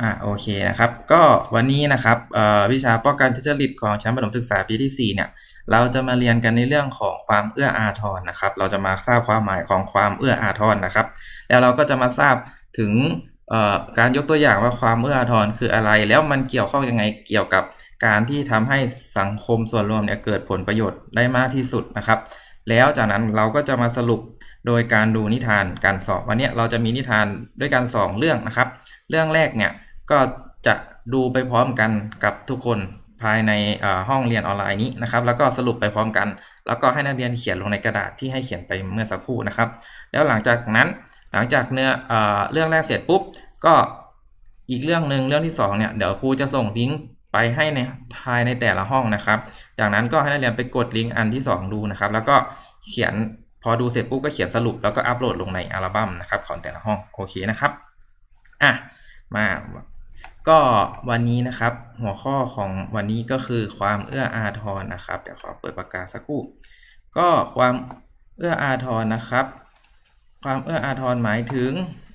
อ่าโอเคนะครับ ก็วันนี้นะครับวิชาป้องกันทุจริตของชั้นประถมศึกษาปีที่ 4 เนี่ย เราจะมาเรียนกันในเรื่องของความเอื้ออาทรนะครับ เราจะมาทราบความหมายของความเอื้ออาทรนะครับ แล้วเราก็จะมาทราบถึงการยกตัวอย่างว่าความเอื้ออาทรคืออะไร แล้วมันเกี่ยวข้องยังไงเกี่ยวกับการที่ทำให้สังคมส่วนรวมเนี่ยเกิดผลประโยชน์ได้มากที่สุดนะครับ แล้วจากนั้นเราก็จะมาสรุปโดยการดูนิทานการสอบวันนี้เราจะมีนิทานด้วยกันสองเรื่องนะครับ เรื่องแรกเนี่ยก็จะดูไปพร้อมกันกับทุกคนภายในห้องเรียนออนไลน์นี้นะครับ แล้วก็สรุปไปพร้อมกัน แล้วก็ให้นักเรียนเขียนลงในกระดาษที่ให้เขียนไปเมื่อสักครู่นะครับ แล้วหลังจากนั้นหลังจากเนื้อเอเรื่องแรกเสร็จปุ๊บก็อีกเรื่องหนึ่งเรื่องที่2เนี่ยเดี๋ยวครูจะส่งลิงก์ ไปให้ในภายในแต่ละห้องนะครับ จากนั้นก็ให้นักเรียนไปกดลิงก์อันที่ 2 ดูนะครับ แล้วก็เขียนพอดูเสร็จปุ๊บก็เขียนสรุปแล้วก็อัปโหลดลงในอัลบั้มนะครับของแต่ละห้องโอเคนะครับอะมาก็วันนี้นะครับหัวข้อของวันนี้ก็คือความเอื้ออาทรนะครับ เดี๋ยวขอเปิดปากกาสักครู่ ก็ความเอื้ออาทรนะครับ ความเอื้ออาทรหมายถึง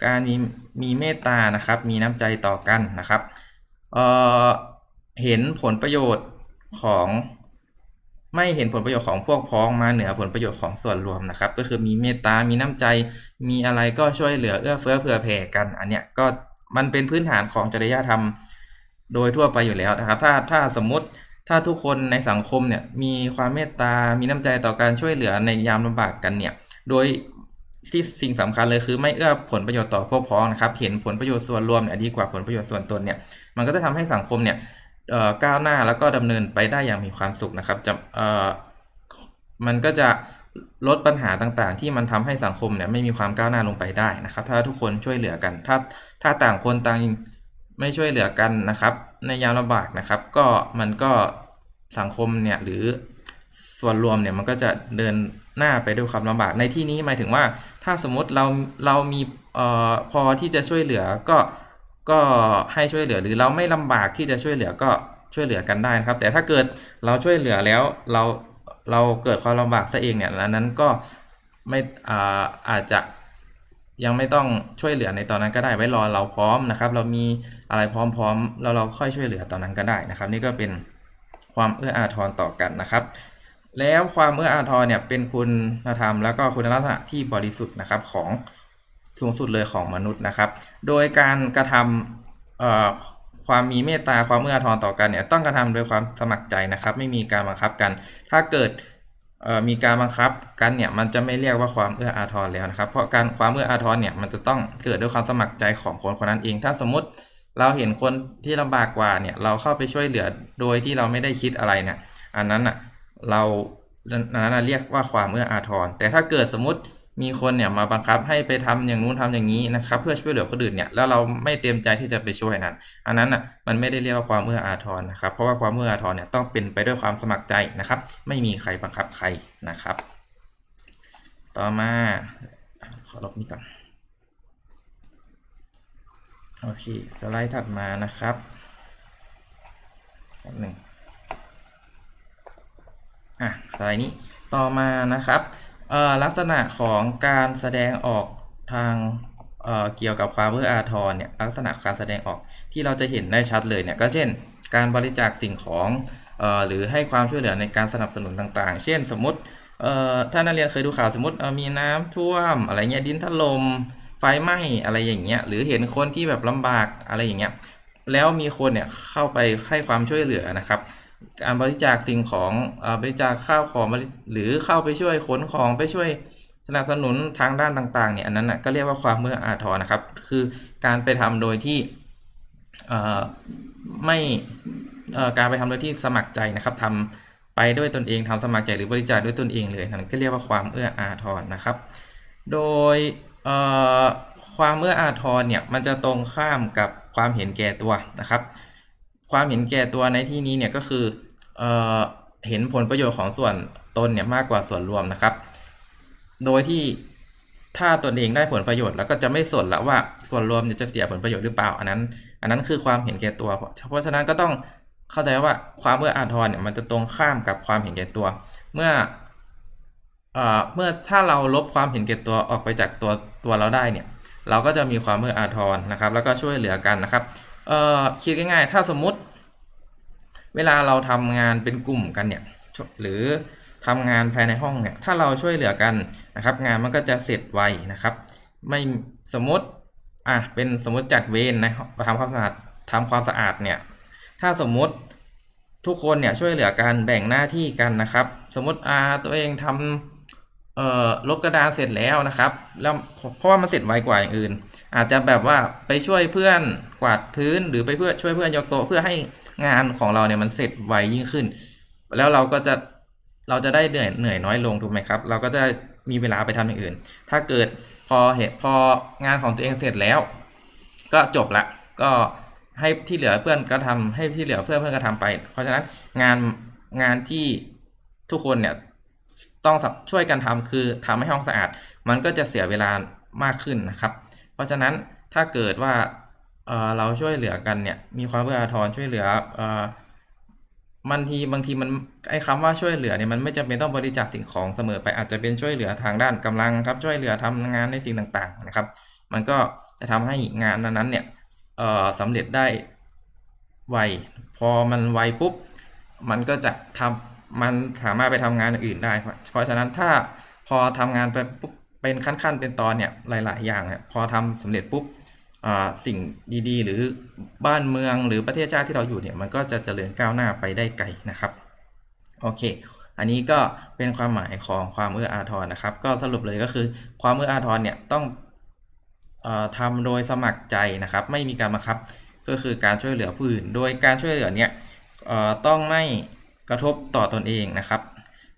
การมีมีเมตตานะครับ มีน้ำใจต่อกันนะครับเอ่อ เห็นผลประโยชน์ของ ไม่เห็นผลประโยชน์ของพวกพ้องมาเหนือผลประโยชน์ของส่วนรวมนะครับ ก็คือมีเมตตา มีน้ำใจ มีอะไรก็ช่วยเหลือเอื้อเฟื้อเผื่อแผ่กัน อันเนี้ยก็มันเป็นพื้นฐานของจริยธรรมโดยทั่วไปอยู่แล้วนะครับ ถ้าถ้าสมมติถ้าทุกคนในสังคมเนี่ยมีความเมตตา มีน้ำใจต่อการช่วยเหลือในยามลำบากกันเนี่ย โดยที่สิ่งสำคัญเลยคือไม่เอื้อผลประโยชน์ต่อพวกพ้องนะครับ เห็นผลประโยชน์ส่วนรวมเนี่ยดีกว่าผลประโยชน์ส่วนตนเนี่ย มันก็จะทำให้สังคมเนี่ย ก้าวหน้าแล้วก็ดำเนินไปได้อย่างมีความสุขนะครับจะมันก็จะลดปัญหาต่างๆ ที่มันทำให้สังคมเนี่ยไม่มีความก้าวหน้าลงไปได้นะครับ ถ้าทุกคนช่วยเหลือกัน ถ้าถ้าต่างคนต่างไม่ช่วยเหลือกันนะครับ ในยามลำบากนะครับ ก็มันก็สังคมเนี่ยหรือส่วนรวมเนี่ยมันก็จะเดินหน้าไปด้วยความลำบากในที่นี้หมายถึงว่า ถ้าสมมติเราเรามีเอ่อพอที่จะช่วยเหลือก็ ก็ให้ช่วยเหลือหรือเราไม่ลำบากที่จะช่วยเหลือก็ช่วยเหลือกันได้นะครับ แต่ถ้าเกิดเราช่วยเหลือแล้วเราเราเกิดความลำบากซะเองเนี่ยนั้นก็ไม่อาอาจจะยังไม่ต้องช่วยเหลือในตอนนั้นก็ได้ไว้รอเราพร้อมนะครับ เรามีอะไรพร้อมๆเราเราค่อยช่วยเหลือตอนนั้นก็ได้นะครับ นี่ก็เป็นความเอื้ออาทรต่อกันนะครับ แล้วความเอื้ออาทรเนี่ยเป็นคุณธรรมแล้วก็คุณลักษณะที่บริสุทธิ์นะครับของ สูงสุดเลยของมนุษย์นะครับ โดยการกระทำความมีเมตตาความเอื้ออาทรต่อกันเนี่ยต้องกระทำโดยความสมัครใจนะครับ ไม่มีการบังคับกัน ถ้าเกิดมีการบังคับกันเนี่ยมันจะไม่เรียกว่าความเอื้ออาทรแล้วนะครับ เพราะการความเอื้ออาทรเนี่ยมันจะต้องเกิดด้วยความสมัครใจของคนคนนั้นเอง ถ้าสมมติเราเห็นคนที่ลำบากกว่าเนี่ยเราเข้าไปช่วยเหลือโดยที่เราไม่ได้คิดอะไรเนี่ยอันนั้นอะเราอันนั้นเรียกว่าความเอื้ออาทรแต่ถ้าเกิดสมมติ มีคนเนี่ยมาบังคับให้ไปทำอย่างนู้นทำอย่างนี้นะครับ เพื่อช่วยเหลือคนอื่นเนี่ยแล้วเราไม่เต็มใจที่จะไปช่วยนั้น อันนั้นอะมันไม่ได้เรียกว่าความเอื้ออาทรนะครับ เพราะว่าความเอื้ออาทรเนี่ยต้องเป็นไปด้วยความสมัครใจนะครับ ไม่มีใครบังคับใครนะครับ ต่อมาขอลบนี้ก่อนโอเคสไลด์ถัดมานะครับหนึ่งอะสไลด์นี้ต่อมานะครับ ลักษณะของการแสดงออกทางเเกี่ยวกับความเอื้ออาทรเนี่ยลักษณะการแสดงออกที่เราจะเห็นได้ชัดเลยเนี่ยก็เช่น การบริจาคสิ่งของอหรือให้ความช่วยเหลือในการสนับสนุนต่างๆ เช่นสมมติถ้านักเรียนเคยดูข่าวสมมติมีน้ำท่วมอะไรเงี้ยดินถลม่มไฟไหม้อะไรอย่างเงี้ยหรือเห็นคนที่แบบลำบากอะไรอย่างเงี้ยแล้วมีคนเนี่ยเข้าไปให้ความช่วยเหลือนะครับ การบริจาคสิ่งของบริจาคข้าวของหรือเข้าไปช่วยขนของไปช่วยสนับสนุนทางด้านต่างๆเนี่ยอันนั้นนะก็เรียกว่าความเมื่ออาทรนะครับ คือการไปทำโดยที่ไม่การไปทำโดยที่สมัครใจนะครับทำไปด้วยตนเองทำสมัครใจหรือบริจาคด้วยตนเองเลยนั่นก็เรียกว่าความเอื้ออาทรนะครับ โดยความเอื้ออาทรเนี่ยมันจะตรงข้ามกับความเห็นแก่ตัวนะครับ ความเห็นแก่ตัวในที่นี้เนี่ยก็คือเออเห็นผลประโยชน์ของส่วนตนเนี่ยมากกว่าส่วนรวมนะครับ โดยที่ถ้าตนเองได้ผลประโยชน์แล้วก็จะไม่สนละว่าส่วนรวมจะเสียผลประโยชน์หรือเปล่า อันนั้น อันนั้นคือความเห็นแก่ตัว เพราะฉะนั้นก็ต้องเข้าใจว่าความเอื้ออาทรเนี่ยมันจะตรงข้ามกับความเห็นแก่ตัว เมื่อเอ่อเมื่อถ้าเราลบความเห็นแก่ตัวออกไปจากตัวตัวเราได้เนี่ย เราก็จะมีความเอื้ออาทรนะครับ แล้วก็ช่วยเหลือกันนะครับ เอ่อคิดง่ายๆ ถ้าสมมุติ เวลาเราทำงานเป็นกลุ่มกันเนี่ย หรือทำงานภายในห้องเนี่ย ถ้าเราช่วยเหลือกันนะครับ งานมันก็จะเสร็จไวนะครับ ไม่สมมติ อะ เป็นสมมติจัดเวรนะทำความสะอาดทำความสะอาดเนี่ย ถ้าสมมติทุกคนเนี่ยช่วยเหลือกันแบ่งหน้าที่กันนะครับ สมมติอาตัวเองทำ เอ่อลบกระดานเสร็จแล้วนะครับ แล้วเพราะว่ามันเสร็จไวกว่าอย่างอื่น อาจจะแบบว่าไปช่วยเพื่อนกวาดพื้นหรือไปเพื่อช่วยเพื่อนยกโต๊ะเพื่อให้งานของเราเนี่ยมันเสร็จไวยิ่งขึ้น แล้วเราก็จะเราจะได้เหนื่อยเหนื่อยน้อยลงถูกไหมครับ เราก็จะมีเวลาไปทำอย่างอื่น ถ้าเกิดพอเหตุพองานของตัวเองเสร็จแล้ว ก็จบละก็ให้ที่เหลือเพื่อนก็ทำให้ที่เหลือเพื่อนเพื่อนก็ทำไป เพราะฉะนั้นงานงานที่ทุกคนเนี่ย ต้องช่วยกันทำคือทำให้ห้องสะอาด มันก็จะเสียเวลามากขึ้นนะครับ เพราะฉะนั้นถ้าเกิดว่าเออเราช่วยเหลือกันเนี่ยมีความเอื้ออาทรช่วยเหลือเออบางทีบางทีมันไอ้คำว่าช่วยเหลือเนี่ยมันไม่จำเป็นต้องบริจาคสิ่งของเสมอไปอาจจะเป็นช่วยเหลือทางด้านกำลังครับช่วยเหลือทำงานในสิ่งต่างๆนะครับ มันก็จะทำให้งานนั้นเนี่ยเออสำเร็จได้ไวพอมันไวปุ๊บมันก็จะทำ มันสามารถไปทำงานอื่นได้ เพราะฉะนั้นถ้าพอทำงานไปปุ๊บเป็นขั้นๆเป็นตอนเนี่ยหลาย ๆ อย่างเนี่ยพอทำสำเร็จปุ๊บสิ่งดีๆ หรือบ้านเมืองหรือประเทศชาติที่เราอยู่เนี่ยมันก็จะเจริญก้าวหน้าไปได้ไกลนะครับโอเค อันนี้ก็เป็นความหมายของความเอื้ออาทรนะครับ ก็สรุปเลยก็คือความเอื้ออาทรเนี่ยต้องอ่อทำโดยสมัครใจนะครับ ไม่มีการบังคับก็คือการช่วยเหลือผู้อื่น โดยการช่วยเหลือเนี่ยต้องไม่ กระทบต่อตนเองนะครับ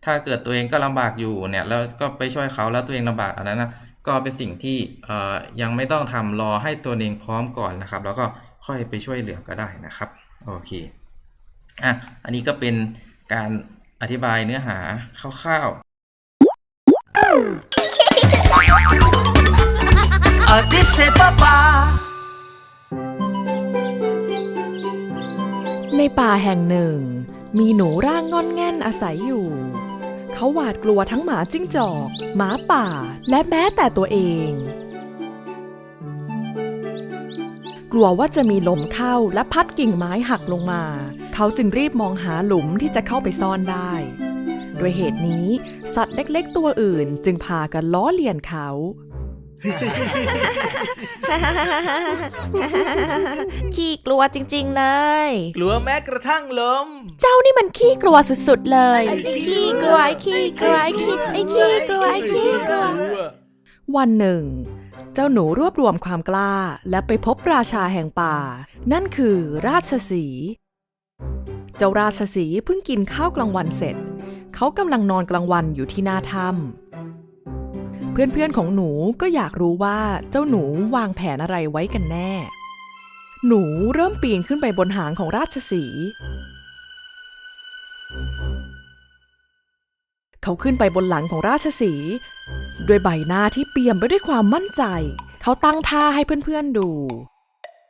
ถ้าเกิดตัวเองก็ลำบากอยู่เนี่ยแล้วก็ไปช่วยเขาแล้วตัวเองลำบากอันนั้นนะก็เป็นสิ่งที่เอ่อยังไม่ต้องทำรอให้ตัวเองพร้อมก่อนนะครับ แล้วก็ค่อยไปช่วยเหลือก็ได้นะครับโอเคอะอันนี้ก็เป็นการอธิบายเนื้อหาคร่าวๆ Ah, dice papá. ในป่าแห่งหนึ่ง มีหนูร่างงอนแง่นอาศัยอยู่ เขาหวาดกลัวทั้งหมาจิ้งจอก หมาป่า และแม้แต่ตัวเอง กลัวว่าจะมีลมเข้าและพัดกิ่งไม้หักลงมา เขาจึงรีบมองหาหลุมที่จะเข้าไปซ่อนได้ด้วยเหตุนี้ สัตว์เล็กๆตัวอื่นจึงพากันล้อเลียนเขา ขี้กลัวจริงๆเลย กลัวแม้กระทั่งลม เจ้านี่มันขี้กลัวสุดๆเลยไอ้ขี้ขี้กลัวไอ้ขี้กลัวไอ้ขี้ไอ้ขี้กลัวไอ้ขี้กลัว วันหนึ่ง เจ้าหนูรวบรวมความกล้าและไปพบราชาแห่งป่า นั่นคือราชสีห์เจ้าราชสีห์เพิ่งกินข้าวกลางวันเสร็จ เขากำลังนอนกลางวันอยู่ที่หน้าถ้ำ เพื่อนๆของหนูก็อยากรู้ว่าเจ้าหนูวางแผนอะไรไว้กันแน่ หนูเริ่มปีนขึ้นไปบนหางของราชสี เขาขึ้นไปบนหลังของราชสีด้วยใบหน้าที่เปี่ยมไปด้วยความมั่นใจ เขาตั้งท่าให้เพื่อนๆดู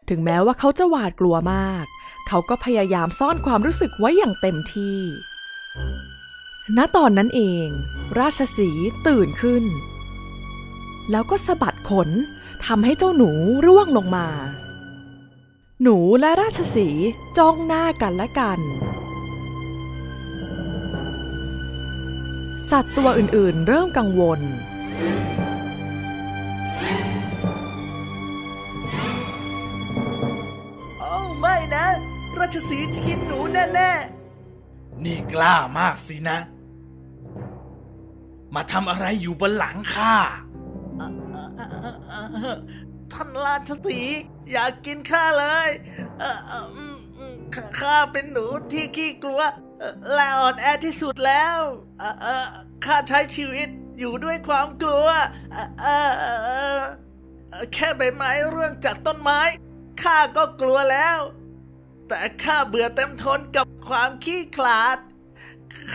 ถึงแม้ว่าเขาจะหวาดกลัวมาก เขาก็พยายามซ่อนความรู้สึกไว้อย่างเต็มที่ณตอนนั้นเอง ราชสีตื่นขึ้น แล้วก็สะบัดขนทำให้เจ้าหนูร่วงลงมา หนูและราชสีจ้องหน้ากันและกัน สัตว์ตัวอื่นๆเริ่มกังวล โอ้ไม่นะ ราชสีจะกินหนูแน่ๆ นี่กล้ามากสินะ มาทำอะไรอยู่บนหลังข้า ท่านราชสีอยากกินข้าเลยเอ่อเอออืมอืมข้าข้าเป็นหนูที่ขี้กลัวเอ่อและอ่อนแอที่สุดแล้วเอ่อเออข้าใช้ชีวิตอยู่ด้วยความกลัวเอ่อเออเออเออแค่ใบไม้ร่วงจากต้นไม้ข้าก็กลัวแล้ว แต่ข้าเบื่อเต็มทนกับความขี้ขลาด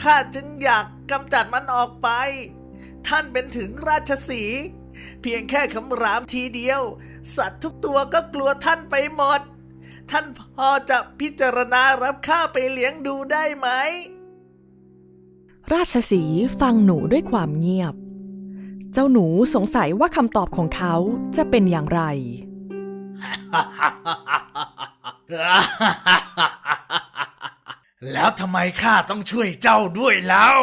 ข้าจึงอยากกำจัดมันออกไป ท่านเป็นถึงราชสีห์ เพียงแค่คำรามทีเดียว สัตว์ทุกตัวก็กลัวท่านไปหมด ท่านพอจะพิจารณารับข้าไปเลี้ยงดูได้ไหม ราชสีห์ฟังหนูด้วยความเงียบ เจ้าหนูสงสัยว่าคำตอบของเขาจะเป็นอย่างไร แล้วทำไมข้าต้องช่วยเจ้าด้วยแล้ว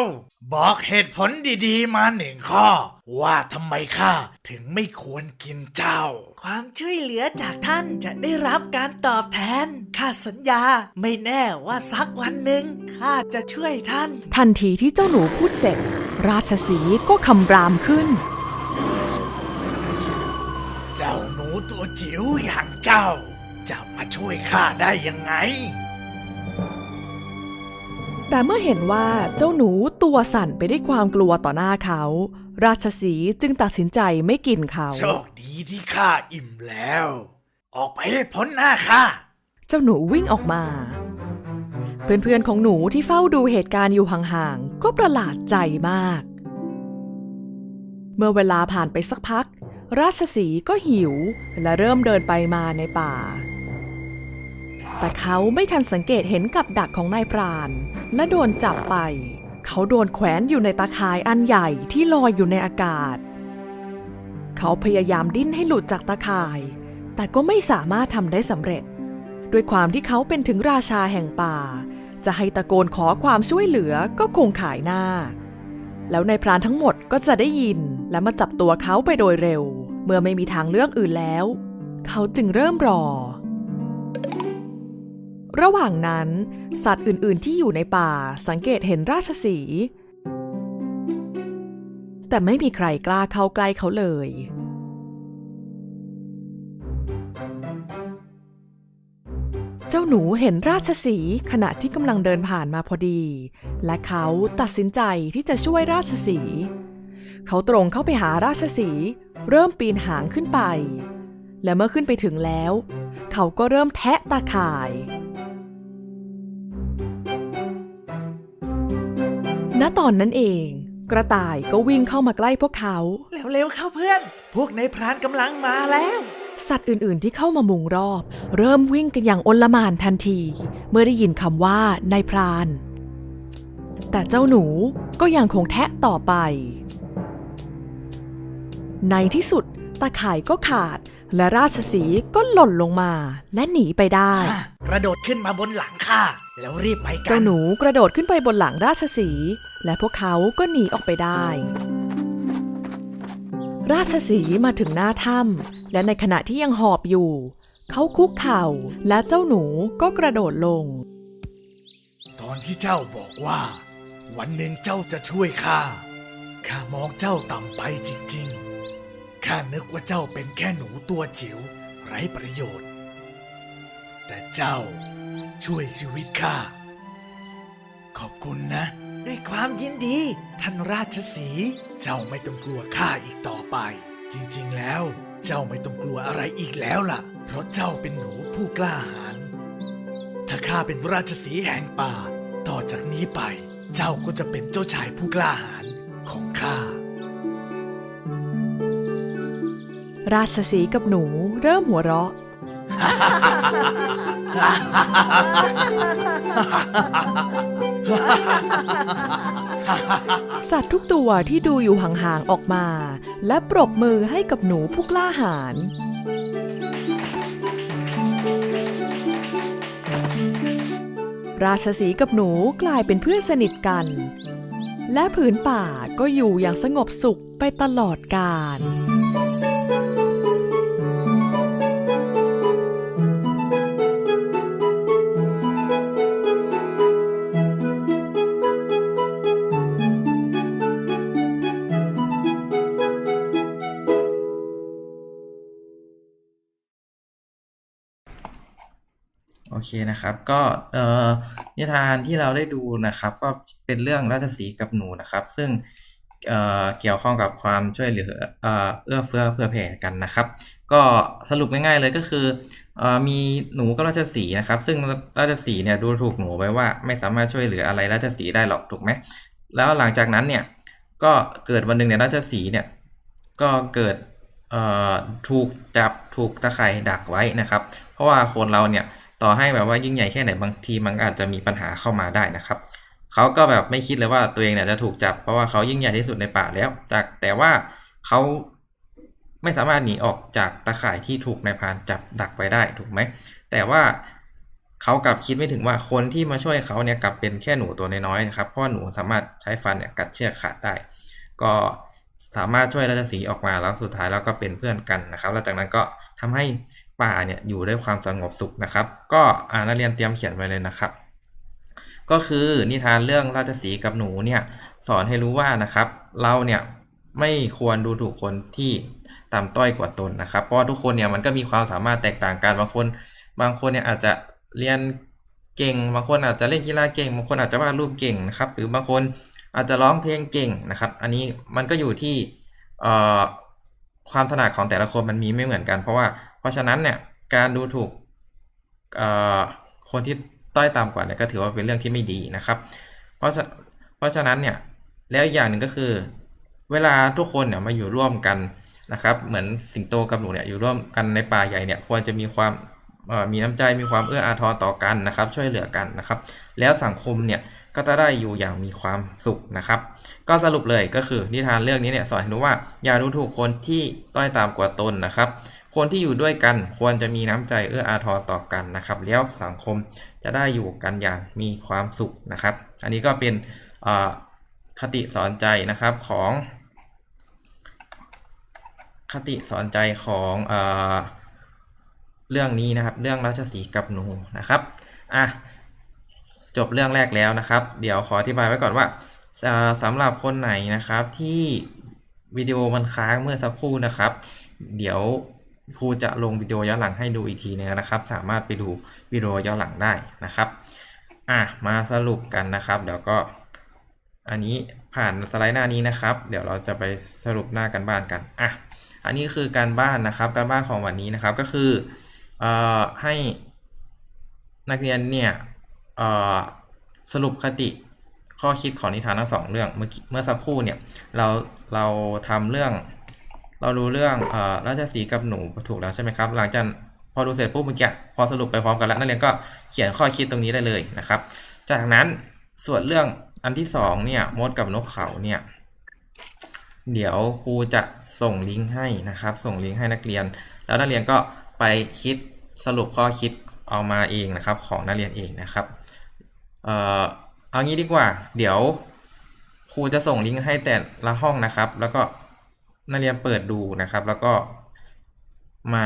บอกเหตุผลดีๆ มาหนึ่งข้อ ว่าทำไมข้าถึงไม่ควรกินเจ้า ความช่วยเหลือจากท่านจะได้รับการตอบแทนข้าสัญญาไม่แน่ว่าสักวันหนึ่งข้าจะช่วยท่าน ทันทีที่เจ้าหนูพูดเสร็จ ราชสีห์ก็คำรามขึ้น เจ้าหนูตัวจิ๋วอย่างเจ้า จะมาช่วยข้าได้ยังไง แต่เมื่อเห็นว่าเจ้าหนูตัวสั่นไปด้วยความกลัวต่อหน้าเขา ราชสีห์จึงตัดสินใจไม่กินเขา โชคดีที่ข้าอิ่มแล้ว ออกไปให้พ้นหน้าข้า เจ้าหนูวิ่งออกมา เพื่อนๆของหนูที่เฝ้าดูเหตุการณ์อยู่ห่างๆ ก็ประหลาดใจมาก เมื่อเวลาผ่านไปสักพัก ราชสีห์ก็หิวและเริ่มเดินไปมาในป่า แต่เขาไม่ทันสังเกตเห็นกับดักของนายพราน และโดนจับไป เขาโดนแขวนอยู่ในตาข่ายอันใหญ่ที่ลอยอยู่ในอากาศ เขาพยายามดิ้นให้หลุดจากตาข่าย แต่ก็ไม่สามารถทำได้สำเร็จ ด้วยความที่เขาเป็นถึงราชาแห่งป่า จะให้ตะโกนขอความช่วยเหลือก็คงขายหน้า แล้วนายพรานทั้งหมดก็จะได้ยินและมาจับตัวเขาไปโดยเร็ว เมื่อไม่มีทางเลือกอื่นแล้ว เขาจึงเริ่มรอ ระหว่างนั้น สัตว์อื่นๆที่อยู่ในป่าสังเกตเห็นราชสี แต่ไม่มีใครกล้าเข้าใกล้เขาเลย เจ้าหนูเห็นราชสีขณะที่กำลังเดินผ่านมาพอดี และเขาตัดสินใจที่จะช่วยราชสีเขาตรงเข้าไปหาราชสีเริ่มปีนหางขึ้นไป และเมื่อขึ้นไปถึงแล้ว เขาก็เริ่มแทะตาข่าย ณตอนนั้นเอง กระต่ายก็วิ่งเข้ามาใกล้พวกเขา เร็วๆเข้าเพื่อน พวกในายพรานกำลังมาแล้ว สัตว์อื่นๆที่เข้ามามุงรอบ เริ่มวิ่งกันอย่างโอลหมานทันที เมื่อได้ยินคำว่านายพราน แต่เจ้าหนูก็ยังคงแทะต่อไป ในที่สุดตาข่ายก็ขาด และราชสีห์ก็หล่นลงมาและหนีไปได้ กระโดดขึ้นมาบนหลังข้า แล้วรีบไปกัน เจ้าหนูกระโดดขึ้นไปบนหลังราชสีห์และพวกเขาก็หนีออกไปได้ ราชสีห์มาถึงหน้าถ้ำและในขณะที่ยังหอบอยู่ เขาคุกเข่าและเจ้าหนูก็กระโดดลง ตอนที่เจ้าบอกว่า วันหนึ่งเจ้าจะช่วยข้าข้ามองเจ้าต่ำไปจริงๆข้านึกว่าเจ้าเป็นแค่หนูตัวจิ๋วไร้ประโยชน์ แต่เจ้า ช่วยชีวิตข้า ขอบคุณนะ ด้วยความยินดี ท่านราชสีห์เจ้าไม่ต้องกลัวข้าอีกต่อไป จริงๆแล้ว เจ้าไม่ต้องกลัวอะไรอีกแล้วล่ะ เพราะเจ้าเป็นหนูผู้กล้าหาญถ้าข้าเป็นราชสีห์แห่งป่า ต่อจากนี้ไป เจ้าก็จะเป็นเจ้าชายผู้กล้าหาญของข้า ราชสีห์กับหนูเริ่มหัวเราะ สัตว์ทุกตัวที่ดูอยู่ห่างๆออกมา และปรบมือให้กับหนูผู้กล้าหาญราชสีกับหนูกลายเป็นเพื่อนสนิทกัน และผืนป่าก็อยู่อย่างสงบสุขไปตลอดกาล นะครับ ก็เอ่อนิทานที่เราได้ดูนะครับ ก็เป็นเรื่องราชสีกับหนูนะครับ ซึ่งเอ่อเกี่ยวข้องกับความช่วยเหลือเอ่อเอื้อเฟื้อเผื่อแผ่กันนะครับ ก็สรุปง่ายๆเลยก็คือเอ่อมีหนูกับราชสีนะครับ ซึ่งราชสีเนี่ยดูถูกหนูไว้ว่าไม่สามารถช่วยเหลืออะไรราชสีได้หรอกถูกไหมแล้วหลังจากนั้นเนี่ยก็เกิดวันหนึ่งเนี่ยราชสีเนี่ยก็เกิด ถูกจับถูกตะไคร่ดักไว้นะครับ เพราะว่าคนเราเนี่ยต่อให้แบบว่ายิ่งใหญ่แค่ไหนบางทีมันอาจจะมีปัญหาเข้ามาได้นะครับเขาก็แบบไม่คิดเลยว่าตัวเองเนี่ยจะถูกจับเพราะว่าเขายิ่งใหญ่ที่สุดในป่าแล้วจากแต่ว่าเขาไม่สามารถหนีออกจากตะข่ายที่ถูกนายพานจับดักไว้ได้ถูกไหม แต่ว่าเขากลับคิดไม่ถึงว่าคนที่มาช่วยเขาเนี่ยกลับเป็นแค่หนูตัวน้อยๆนะครับ เพราะหนูสามารถใช้ฟันเนี่ยกัดเชือกขาดได้ ก็ สามารถช่วยราชสีออกมาแล้วสุดท้ายแล้วก็เป็นเพื่อนกันนะครับแล้วจากนั้นก็ทำให้ป่าเนี่ยอยู่ด้วยความสงบสุขนะครับ ก็อ่านักเรียนเตรียมเขียนไว้เลยนะครับ ก็คือนิทานเรื่องราชสีกับหนูเนี่ยสอนให้รู้ว่านะครับ เราเนี่ยไม่ควรดูถูกคนที่ต่ำต้อยกว่าตนนะครับ เพราะทุกคนเนี่ยมันก็มีความสามารถแตกต่างกันบางคน บางคนเนี่ยอาจจะเรียนเก่ง บางคนอาจจะเล่นกีฬาเก่ง บางคนอาจจะวาดรูปเก่งนะครับ หรือบางคน อาจจะร้องเพลงเก่งนะครับ อันนี้มันก็อยู่ที่ความถนัดของแต่ละคนมันมีไม่เหมือนกัน เพราะว่าเพราะฉะนั้นเนี่ยการดูถูกคนที่ต้อยต่ำกว่าเนี่ยก็ถือว่าเป็นเรื่องที่ไม่ดีนะครับ เพราะฉะเพราะฉะนั้นเนี่ยแล้วอย่างหนึ่งก็คือ เวลาทุกคนเนี่ยมาอยู่ร่วมกันนะครับ เหมือนสิงโตกับหนูเนี่ยอยู่ร่วมกันในป่าใหญ่เนี่ยควรจะมีความ มีน้ำใจมีความเอื้ออาทรต่อกันนะครับ ช่วยเหลือกันนะครับ แล้วสังคมเนี่ยก็จะได้อยู่อย่างมีความสุขนะครับ ก็สรุปเลยก็คือนิทานเรื่องนี้เนี่ยสอนให้รู้ว่า อย่าดูถูกคนที่ต้อยต่ำกว่าตนนะครับ คนที่อยู่ด้วยกันควรจะมีน้ำใจเอื้ออาทรต่อกันนะครับ แล้วสังคมจะได้อยู่กันอย่างมีความสุขนะครับ อันนี้ก็เป็นคติสอนใจนะครับของ คติสอนใจของอ เรื่องนี้นะครับ เรื่องราชสีกับหนูนะครับอะจบเรื่องแรกแล้วนะครับ เดี๋ยวขออธิบายไว้ก่อนว่าสำหรับคนไหนนะครับที่วิดีโอมันค้างเมื่อสักครู่นะครับ เดี๋ยวครูจะลงวิดีโอย้อนหลังให้ดูอีกทีนึงนะครับ สามารถไปดูวิดีโอย้อนหลังได้นะครับอะมาสรุปกันนะครับ เดี๋ยวก็อันนี้ผ่านสไลด์หน้านี้นะครับ เดี๋ยวเราจะไปสรุปหน้ากันบ้านกันอะอันนี้คือการบ้านนะครับ การบ้านของวันนี้นะครับก็คือ ให้นักเรียนเนี่ยสรุปคติข้อคิดของนิทานทั้งสองเรื่องเมื่อเมื่อสักครู่เนี่ยเราเราทำเรื่องเราดูเรื่องอราชสีกับหนูถูกแล้วใช่ไหมครับ หลังจากพอดูเสร็จปุ๊บเมื่อกี้พอสรุปไปพร้อมกันแล้วนักเรียนก็เขียนข้อคิดตรงนี้ได้เลยนะครับ จากนั้นส่วนเรื่องอันที่สองเนี่ยมดกับนกเขาเนี่ยเดี๋ยวครูจะส่งลิงก์ให้นะครับ ส่งลิงก์ให้นักเรียน แล้วนักเรียนก็ ไปคิดสรุปข้อคิดเอามาเองนะครับ ของนักเรียนเองนะครับเอ่อเอางี้ดีกว่า เดี๋ยวครูจะส่งลิงก์ให้แต่ละห้องนะครับ แล้วก็นักเรียนเปิดดูนะครับ แล้วก็มา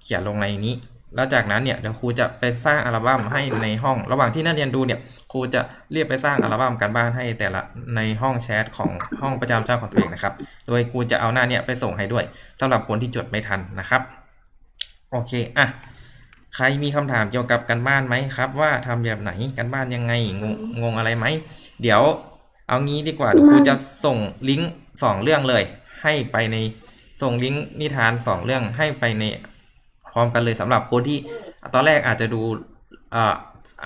เขียนลงในนี้ แล้วจากนั้นเนี่ยเดี๋ยวครูจะไปสร้างอัลบั้มให้ในห้อง ระหว่างที่นักเรียนดูเนี่ยครูจะเรียกไปสร้างอัลบั้มการบ้านให้แต่ละในห้องแชทของห้องประจำชั้นของตัวเองนะครับ โดยครูจะเอาหน้าเนี่ยไปส่งให้ด้วยสำหรับคนที่จดไม่ทันนะครับ โอเคอะใครมีคำถามเกี่ยวกับการบ้านไหมครับ ว่าทำแบบไหนการบ้านยังไงงงงงอะไรไหม เดี๋ยวเอางี้ดีกว่าเดี๋ยวครูจะส่งลิงก์สองเรื่องเลย ให้ไปในส่งลิงก์นิทานสองเรื่องให้ไปในพร้อมกันเลยสำหรับคนที่ตอนแรกอาจจะดูเอ่อ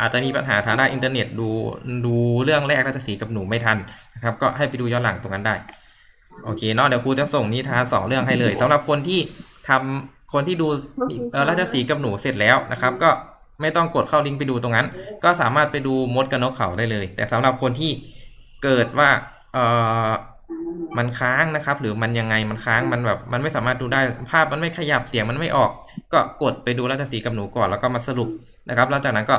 อาจจะมีปัญหาทางด้านอินเทอร์เน็ตดูดูเรื่องแรกราชสีห์กับหนูไม่ทันนะครับ ก็ให้ไปดูย้อนหลังตรงนั้นได้ โอเคเนาะเดี๋ยวครูจะส่งนิทานสองเรื่องให้เลยสำหรับคนที่ทำ คนที่ดูเอ่อราชสีห์กับหนูเสร็จแล้วนะครับ ก็ไม่ต้องกดเข้าลิงก์ไปดูตรงนั้น ก็สามารถไปดูมดกับนกเขาได้เลย แต่สำหรับคนที่เกิดว่าเอ่อมันค้างนะครับ หรือมันยังไงมันค้างมันแบบ มันไม่สามารถดูได้ภาพมันไม่ขยับเสียงมันไม่ออก ก็กดไปดูราชสีห์กับหนูก่อนแล้วก็มาสรุปนะครับแล้วจากนั้นก็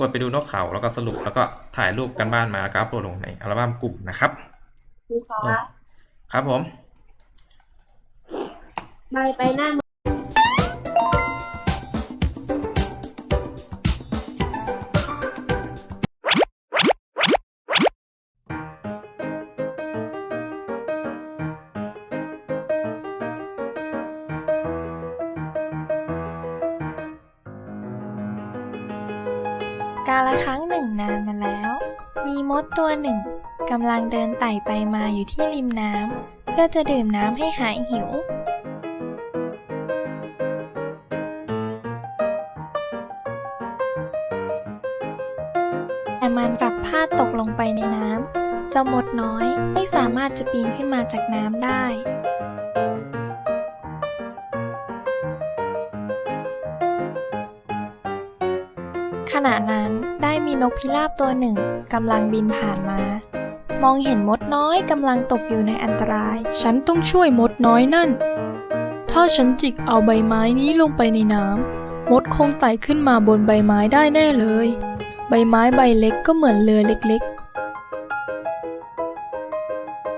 กดไปดูนกเขาแล้วก็สรุปแล้วก็ถ่ายรูปกันบ้านมาแล้วก็อัพโหลดลงในอัลบั้มกลุ่มนะครับครูคะครับผม ไปไปหน้า กาละครั้งหนึ่งนานมาแล้ว มีมดตัวหนึ่งกำลังเดินไต่ไปมาอยู่ที่ริมน้ำเพื่อจะดื่มน้ำให้หายหิว แต่มันกลับพลาดตกลงไปในน้ำเจ้ามดน้อยไม่สามารถจะปีนขึ้นมาจากน้ำได้ขณะนั้น ได้มีนกพิราบตัวหนึ่งกำลังบินผ่านมา มองเห็นมดน้อยกำลังตกอยู่ในอันตราย ฉันต้องช่วยมดน้อยนั่น ถ้าฉันจิกเอาใบไม้นี้ลงไปในน้ำมดคงไต่ขึ้นมาบนใบไม้ได้แน่เลย ใบไม้ใบเล็กก็เหมือนเรือเล็กๆ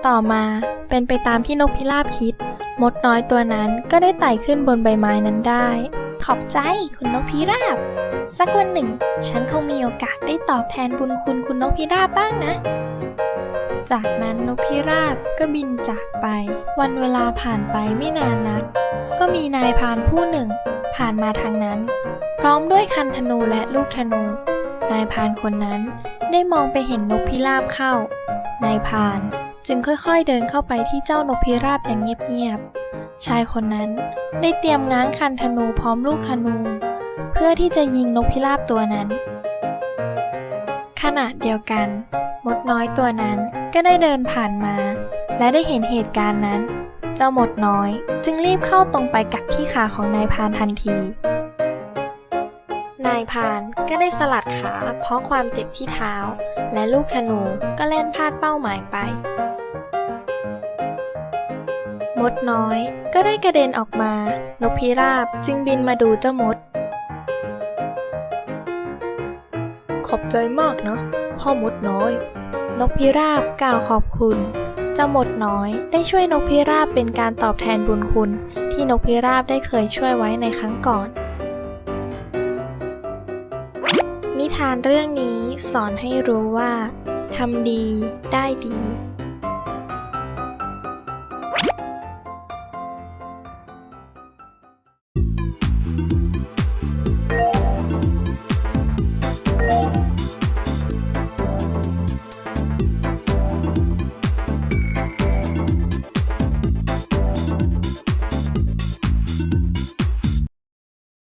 ต่อมาเป็นไปตามที่นกพิราบคิด มดน้อยตัวนั้นก็ได้ไต่ขึ้นบนใบไม้นั้นได้ ขอบใจคุณนกพิราบ สักวันหนึ่ง ฉันคงมีโอกาสได้ตอบแทนบุญคุณคุณนกพิราบบ้างนะ จากนั้นนกพิราบก็บินจากไป วันเวลาผ่านไปไม่นานนัก ก็มีนายพานผู้หนึ่ง ผ่านมาทางนั้น พร้อมด้วยคันธนูและลูกธนู นายพานคนนั้นได้มองไปเห็นนกพิราบเข้า นายพานจึงค่อยๆเดินเข้าไปที่เจ้านกพิราบอย่างเงียบๆ ชายคนนั้นได้เตรียมง้างคันธนูพร้อมลูกธนู เพื่อที่จะยิงนกพิราบตัวนั้น ขณะเดียวกัน มดน้อยตัวนั้นก็ได้เดินผ่านมา และได้เห็นเหตุการณ์นั้น เจ้าหมดน้อยจึงรีบเข้าตรงไปกัดที่ขาของนายพานทันที นายพานก็ได้สลัดขาเพราะความเจ็บที่เท้า และลูกธนูก็เล่นพลาดเป้าหมายไป มดน้อย ก็ได้กระเด็นออกมา นกพิราบจึงบินมาดูเจ้ามด ขอบใจมากเนาะพ่อมดน้อย นกพิราบกล่าวขอบคุณเจ้ามดน้อยได้ช่วยนกพิราบเป็นการตอบแทนบุญคุณ ที่นกพิราบได้เคยช่วยไว้ในครั้งก่อน นิทานเรื่องนี้สอนให้รู้ว่าทำดีได้ดี